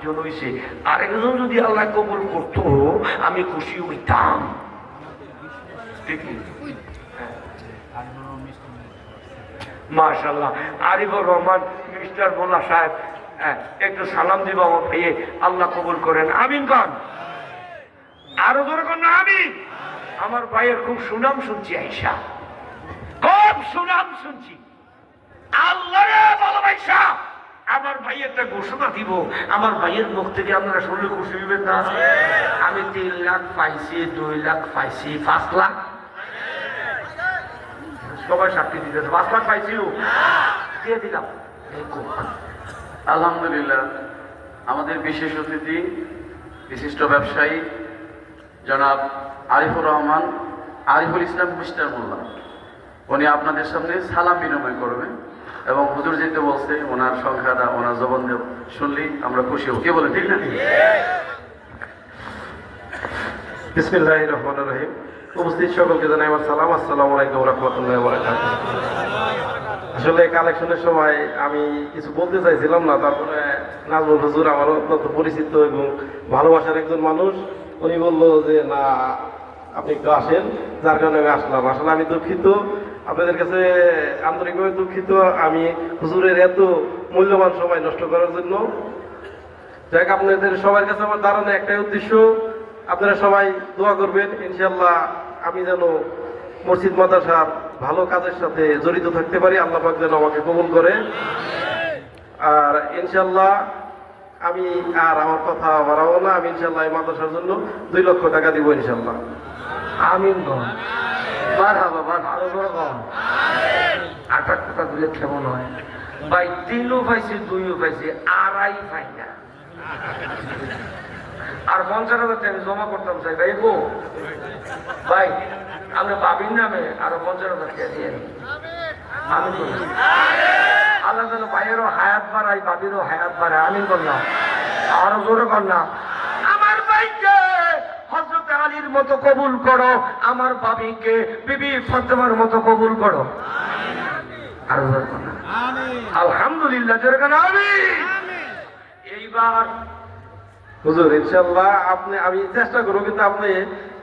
পাঁচজন হয়েছে আরেকজন যদি আল্লাহ কবুল করতো আমি খুশি হইতাম। ঠিক মাশাল্লাহ আরিফুর রহমান মিস্টার মোল্লা সাহেব হ্যাঁ, একটু সালাম দিব আমার ভাইয়ে। আল্লাহ কবুল করেন। আমিন খান আরও ধরে কোন আমি আমার ভাইয়ের খুব সুনাম শুনছি আইসা খুব সুনাম শুনছি। আল্লাহ! একটা ঘোষণা দিব। আমার ভাইয়ের মুখ থেকে আপনারা শুনলে খুশি হইবেন না? আমি তিন লাখ পাইছি, দুই লাখ পাইছি, পাঁচ লাখ। সবাই সাক্ষী দিতেছে পাঁচ লাখ পাইছিও দিয়ে দিলাম। আলহামদুলিল্লাহ, আমাদের বিশেষ অতিথি, বিশিষ্ট ব্যবসায়ী, জনাব আরিফুর রহমান, আরিফুল ইসলাম মিস্টার মোল্লা। উনি আপনাদের সামনে সালাম বিনিময় করবেন। এবং হুজুর যেতে বলছে, ওনার সংখ্যাটা ওনার জবান দিয়ে শুনলেই আমরা খুশি হব। কে বলে, ঠিক না? বিসমিল্লাহ রহমান রহিম। উপস্থিত সকলকে জানাই আমার সালাম। আসসালামু আলাইকুম রহমতুল্লাহ আসলে কালেকশনের সময় আমি কিছু বলতে চাইছিলাম না, তারপরে নাজমুল হুজুর আমার অত্যন্ত পরিচিত এবং ভালোবাসার একজন মানুষ। উনি বলল যে, না, আপনি একটু আসেন। যার কারণে আমি আসলাম। আসলে আমি দুঃখিত। আপনাদের কাছে আন্তরিকভাবে দুঃখিত। আমি হুজুরের এত মূল্যবান সময় নষ্ট করার জন্য। যাই আপনাদের সবার কাছে আমার দাঁড়ানো একটাই উদ্দেশ্য। আপনারা সবাই দোয়া করবেন ইনশাল্লাহ আমি যেন মসজিদ মাদ্রাসার ভালো কাজের সাথে জড়িত থাকতে পারি। আল্লাহ পাক যেন আমাকে কবুল করে। আর ইনশাল্লাহ আমি আর আমার কথা বাড়াবো না। আমি ইনশাল্লাহ এই মাদ্রাসার জন্য দুই লক্ষ টাকা দিব ইনশাল্লাহ আমিন পাইছে, দুইও পাইছে আর পঞ্চাশ হাজার টাকা জমা করতাম, চাই ভাই, গো। ভাই আমি বাবির নামে আরও পঞ্চাশ হাজার দিয়ে। আমি আল্লাহ ভাইয়েরও হায়াত বাড়াই বাবিরও হায়াত বাড়াই আমি করলাম। আরও জোরে করলাম আমার আলীর মতো কবুল করো আমার বাবিকে বিবি ফাতেমার মতো কবুল করো। আরও আলহামদুলিল্লাহ এইবার হুজুর ইনশাল্লাহ আপনি আমি চেষ্টা করব কিন্তু আপনি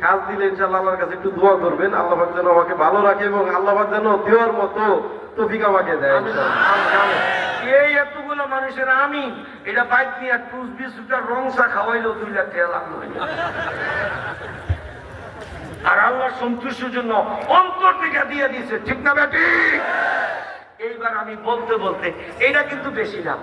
কাজ দিলে ইনশাল্লাহ আল্লাহর কাছে একটু দোয়া করবেন। আল্লাহ পাক যেন আমাকে ভালো রাখে এবং আল্লাহ পাক যেন দেওয়ার মতো তফিক আমাকে দেয় এই এতগুলো মানুষের আমি এটা বাইক নিয়ে টুস বিস্কুটার রং চা খাওয়াইলেও দুই লাখ টাকা লাগল আর আল্লাহ সন্তুষ্টির জন্য অন্তর থেকে দিয়ে দিয়েছে। ঠিক না বেটি? এইবার আমি বলতে বলতে, এটা কিন্তু বেশি না।